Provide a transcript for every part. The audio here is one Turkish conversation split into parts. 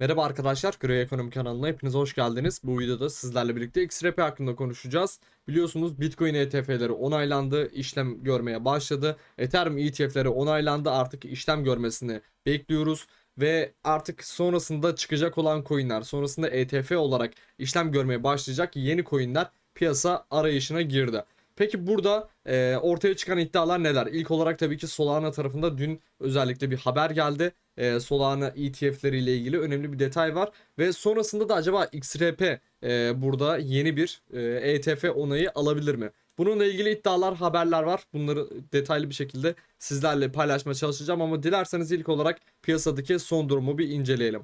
Merhaba arkadaşlar, Grey Ekonomi kanalına hepiniz hoş geldiniz. Bu videoda sizlerle birlikte XRP hakkında konuşacağız. Biliyorsunuz Bitcoin ETF'leri onaylandı, işlem görmeye başladı. Ethereum ETF'leri onaylandı, artık işlem görmesini bekliyoruz. Ve artık sonrasında çıkacak olan coinler, sonrasında ETF olarak işlem görmeye başlayacak yeni coinler piyasa arayışına girdi. Peki burada e, ortaya çıkan iddialar neler? İlk olarak tabii ki Solana tarafında dün özellikle bir haber geldi. E, Solana ETF'leri ile ilgili önemli bir detay var. Ve sonrasında da acaba XRP e, burada yeni bir e, ETF onayı alabilir mi? Bununla ilgili iddialar, haberler var. Bunları detaylı bir şekilde sizlerle paylaşmaya çalışacağım ama dilerseniz ilk olarak piyasadaki son durumu bir inceleyelim.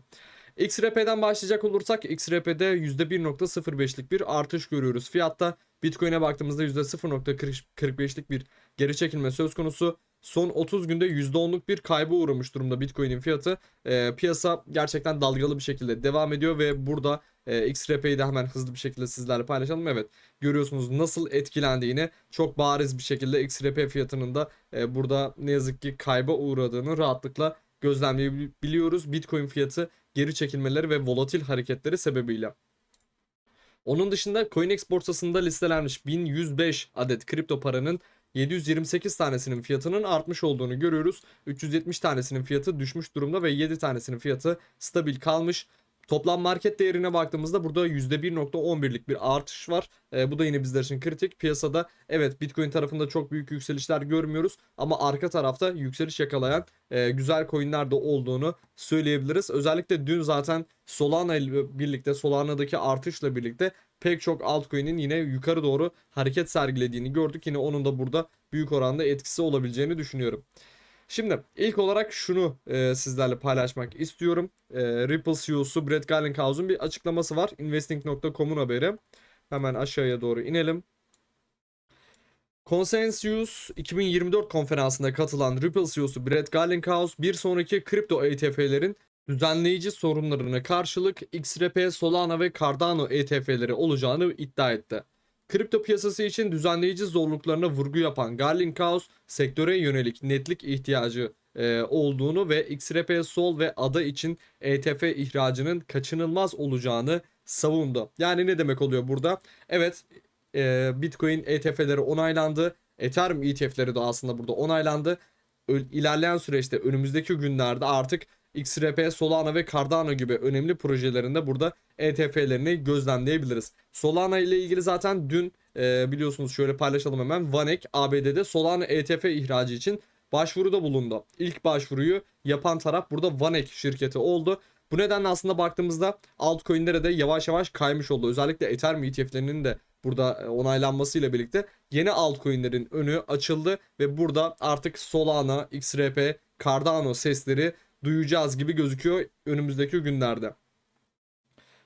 XRP'den başlayacak olursak XRP'de %1.05'lik bir artış görüyoruz. Fiyatta Bitcoin'e baktığımızda %0.45'lik bir geri çekilme söz konusu. Son 30 günde %10'luk bir kayba uğramış durumda Bitcoin'in fiyatı. Ee, piyasa gerçekten dalgalı bir şekilde devam ediyor ve burada e, XRP'yi de hemen hızlı bir şekilde sizlerle paylaşalım. Evet görüyorsunuz nasıl etkilendiğini çok bariz bir şekilde XRP fiyatının da e, burada ne yazık ki kayba uğradığını rahatlıkla gözlemleyebiliyoruz. Bitcoin fiyatı geri çekilmeleri ve volatil hareketleri sebebiyle. Onun dışında CoinEx borsasında listelenmiş 1105 adet kripto paranın 728 tanesinin fiyatının artmış olduğunu görüyoruz. 370 tanesinin fiyatı düşmüş durumda ve 7 tanesinin fiyatı stabil kalmış. Toplam market değerine baktığımızda burada %1.11'lik bir artış var. E, bu da yine bizler için kritik. Piyasada evet Bitcoin tarafında çok büyük yükselişler görmüyoruz ama arka tarafta yükseliş yakalayan e, güzel coinler de olduğunu söyleyebiliriz. Özellikle dün zaten Solana ile birlikte Solana'daki artışla birlikte pek çok altcoin'in yine yukarı doğru hareket sergilediğini gördük. Yine onun da burada büyük oranda etkisi olabileceğini düşünüyorum. Şimdi ilk olarak şunu e, sizlerle paylaşmak istiyorum. E, Ripple CEO'su Brett Garlinghous'un bir açıklaması var. Investing.com'un haberi. Hemen aşağıya doğru inelim. Consensus 2024 konferansında katılan Ripple CEO'su Brett Garlinghouse bir sonraki kripto ETF'lerin düzenleyici sorunlarına karşılık XRP, Solana ve Cardano ETF'leri olacağını iddia etti. Kripto piyasası için düzenleyici zorluklarına vurgu yapan Garlinghouse, sektöre yönelik netlik ihtiyacı e, olduğunu ve XRP Sol ve ADA için ETF ihracının kaçınılmaz olacağını savundu. Yani ne demek oluyor burada? Evet e, Bitcoin ETF'leri onaylandı. Ethereum ETF'leri de aslında burada onaylandı. İlerleyen süreçte önümüzdeki günlerde artık XRP, Solana ve Cardano gibi önemli projelerinde burada ETF'lerini gözlemleyebiliriz. Solana ile ilgili zaten dün e, biliyorsunuz şöyle paylaşalım hemen. Vanek ABD'de Solana ETF ihracı için başvuruda bulundu. İlk başvuruyu yapan taraf burada Vanek şirketi oldu. Bu nedenle aslında baktığımızda altcoin'lere de yavaş yavaş kaymış oldu. Özellikle Ethereum ETF'lerinin de burada e, onaylanmasıyla birlikte yeni altcoin'lerin önü açıldı ve burada artık Solana, XRP, Cardano sesleri duyacağız gibi gözüküyor önümüzdeki günlerde.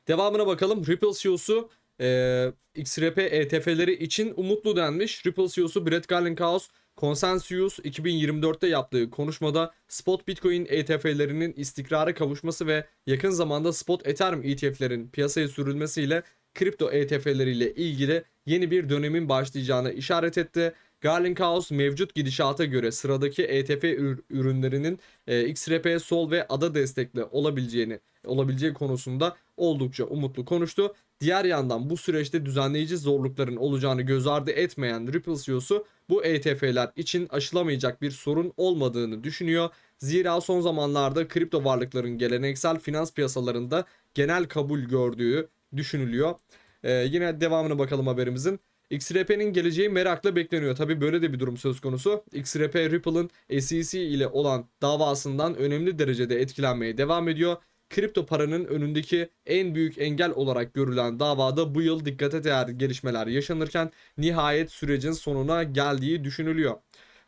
Devamına bakalım. Ripple CEO'su e, XRP ETF'leri için umutlu denmiş. Ripple CEO'su Brett Garlinghouse Consensus 2024'te yaptığı konuşmada spot Bitcoin ETF'lerinin istikrara kavuşması ve yakın zamanda spot Ethereum ETF'lerin piyasaya sürülmesiyle kripto ETF'leriyle ilgili yeni bir dönemin başlayacağını işaret etti. Garlinghouse mevcut gidişata göre sıradaki ETF ür- ürünlerinin e, XRP, Sol ve ADA destekli olabileceğini olabileceği konusunda oldukça umutlu konuştu. Diğer yandan bu süreçte düzenleyici zorlukların olacağını göz ardı etmeyen Ripple CEO'su bu ETF'ler için aşılamayacak bir sorun olmadığını düşünüyor. Zira son zamanlarda kripto varlıkların geleneksel finans piyasalarında genel kabul gördüğü düşünülüyor. Ee, yine devamına bakalım haberimizin. XRP'nin geleceği merakla bekleniyor. Tabi böyle de bir durum söz konusu. XRP Ripple'ın SEC ile olan davasından önemli derecede etkilenmeye devam ediyor. Kripto paranın önündeki en büyük engel olarak görülen davada bu yıl dikkate değer gelişmeler yaşanırken nihayet sürecin sonuna geldiği düşünülüyor.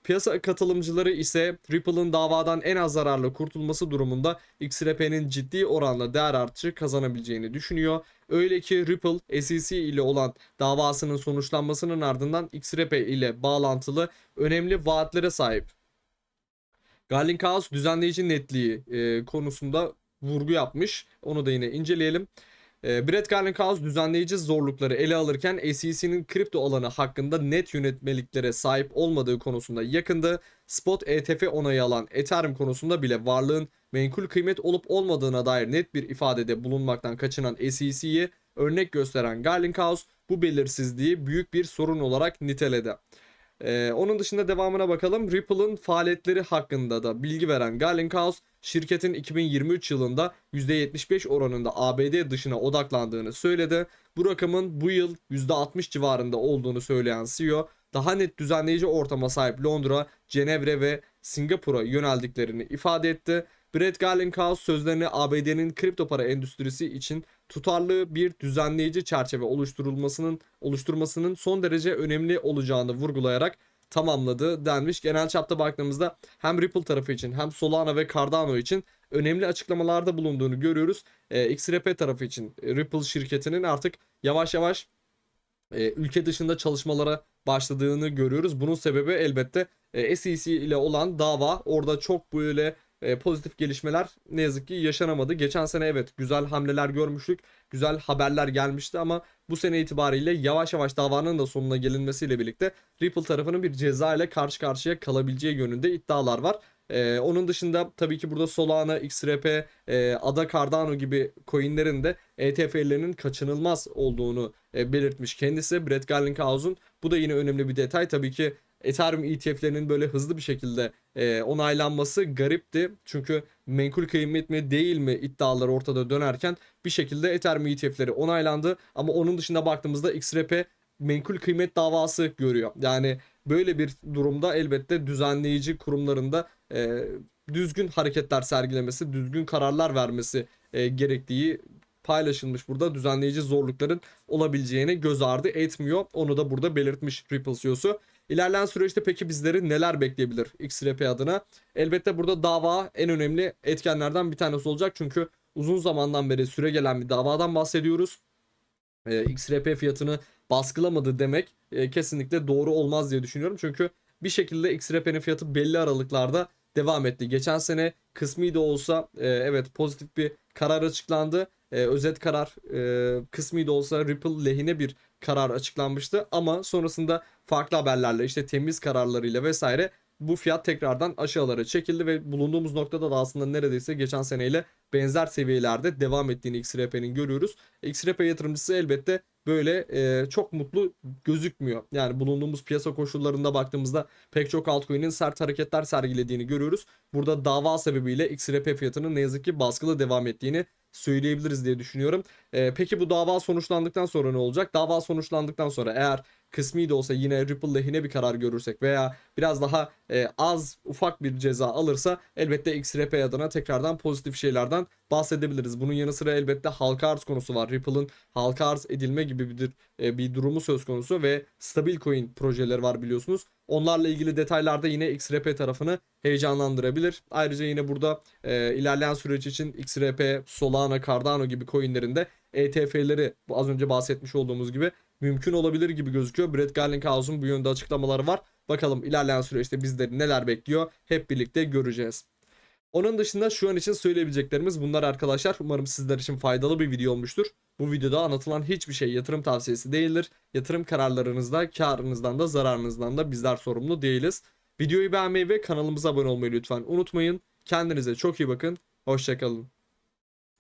Piyasa katılımcıları ise Ripple'ın davadan en az zararla kurtulması durumunda XRP'nin ciddi oranla değer artışı kazanabileceğini düşünüyor. Öyle ki Ripple SEC ile olan davasının sonuçlanmasının ardından XRP ile bağlantılı önemli vaatlere sahip. Garlinghouse düzenleyici netliği e, konusunda vurgu yapmış. Onu da yine inceleyelim. E, Brett Garlinghouse düzenleyici zorlukları ele alırken SEC'nin kripto alanı hakkında net yönetmeliklere sahip olmadığı konusunda yakındı. spot ETF onayı alan Ethereum konusunda bile varlığın menkul kıymet olup olmadığına dair net bir ifadede bulunmaktan kaçınan SEC'yi örnek gösteren Garlinghouse bu belirsizliği büyük bir sorun olarak niteledi. Ee, onun dışında devamına bakalım. Ripple'ın faaliyetleri hakkında da bilgi veren Garlinghouse, şirketin 2023 yılında %75 oranında ABD dışına odaklandığını söyledi. Bu rakamın bu yıl %60 civarında olduğunu söyleyen CEO, daha net düzenleyici ortama sahip Londra, Cenevre ve Singapur'a yöneldiklerini ifade etti. Brett Garlinghouse sözlerini ABD'nin kripto para endüstrisi için tutarlı bir düzenleyici çerçeve oluşturulmasının oluşturmasının son derece önemli olacağını vurgulayarak tamamladı denmiş. Genel çapta baktığımızda hem Ripple tarafı için hem Solana ve Cardano için önemli açıklamalarda bulunduğunu görüyoruz. E, XRP tarafı için Ripple şirketinin artık yavaş yavaş e, ülke dışında çalışmalara başladığını görüyoruz. Bunun sebebi elbette e, SEC ile olan dava. Orada çok böyle e, pozitif gelişmeler ne yazık ki yaşanamadı. Geçen sene evet güzel hamleler görmüştük. Güzel haberler gelmişti ama bu sene itibariyle yavaş yavaş davanın da sonuna gelinmesiyle birlikte Ripple tarafının bir ceza ile karşı karşıya kalabileceği yönünde iddialar var. Ee, onun dışında tabii ki burada Solana, XRP, e, Ada Cardano gibi coinlerin de ETF'lerinin kaçınılmaz olduğunu e, belirtmiş kendisi Brett Garlinghouse'un. Bu da yine önemli bir detay. Tabii ki Ethereum ETF'lerinin böyle hızlı bir şekilde e, onaylanması garipti. Çünkü menkul kıymet mi değil mi iddialar ortada dönerken bir şekilde Ethereum ETF'leri onaylandı. Ama onun dışında baktığımızda XRP menkul kıymet davası görüyor. Yani böyle bir durumda elbette düzenleyici kurumlarında e, düzgün hareketler sergilemesi, düzgün kararlar vermesi e, gerektiği paylaşılmış burada düzenleyici zorlukların olabileceğini göz ardı etmiyor. Onu da burada belirtmiş Ripple CEO'su. İlerleyen süreçte peki bizleri neler bekleyebilir XRP adına? Elbette burada dava en önemli etkenlerden bir tanesi olacak. Çünkü uzun zamandan beri süre gelen bir davadan bahsediyoruz. Ee, XRP fiyatını baskılamadı demek e, kesinlikle doğru olmaz diye düşünüyorum. Çünkü bir şekilde XRP'nin fiyatı belli aralıklarda devam etti. Geçen sene kısmi de olsa e, evet pozitif bir karar açıklandı. E, özet karar e, kısmi de olsa Ripple lehine bir karar açıklanmıştı ama sonrasında farklı haberlerle işte temiz kararlarıyla vesaire bu fiyat tekrardan aşağılara çekildi ve bulunduğumuz noktada da aslında neredeyse geçen seneyle benzer seviyelerde devam ettiğini XRP'nin görüyoruz. XRP yatırımcısı elbette böyle e, çok mutlu gözükmüyor. Yani bulunduğumuz piyasa koşullarında baktığımızda pek çok altcoin'in sert hareketler sergilediğini görüyoruz. Burada dava sebebiyle XRP fiyatının ne yazık ki baskılı devam ettiğini söyleyebiliriz diye düşünüyorum. E, peki bu dava sonuçlandıktan sonra ne olacak? Dava sonuçlandıktan sonra eğer kısmi de olsa yine Ripple lehine bir karar görürsek veya biraz daha e, az ufak bir ceza alırsa elbette XRP adına tekrardan pozitif şeylerden bahsedebiliriz. Bunun yanı sıra elbette halka arz konusu var. Ripple'ın halka arz edilme gibi bir, e, bir durumu söz konusu ve stabil coin projeleri var biliyorsunuz. Onlarla ilgili detaylarda yine XRP tarafını heyecanlandırabilir. Ayrıca yine burada e, ilerleyen süreç için XRP, Solana, Cardano gibi coinlerinde ETF'leri az önce bahsetmiş olduğumuz gibi mümkün olabilir gibi gözüküyor. Brett Garlinghouse'un bu yönde açıklamaları var. Bakalım ilerleyen süreçte bizleri neler bekliyor hep birlikte göreceğiz. Onun dışında şu an için söyleyebileceklerimiz bunlar arkadaşlar. Umarım sizler için faydalı bir video olmuştur. Bu videoda anlatılan hiçbir şey yatırım tavsiyesi değildir. Yatırım kararlarınızda karınızdan da zararınızdan da bizler sorumlu değiliz. Videoyu beğenmeyi ve kanalımıza abone olmayı lütfen unutmayın. Kendinize çok iyi bakın. Hoşçakalın.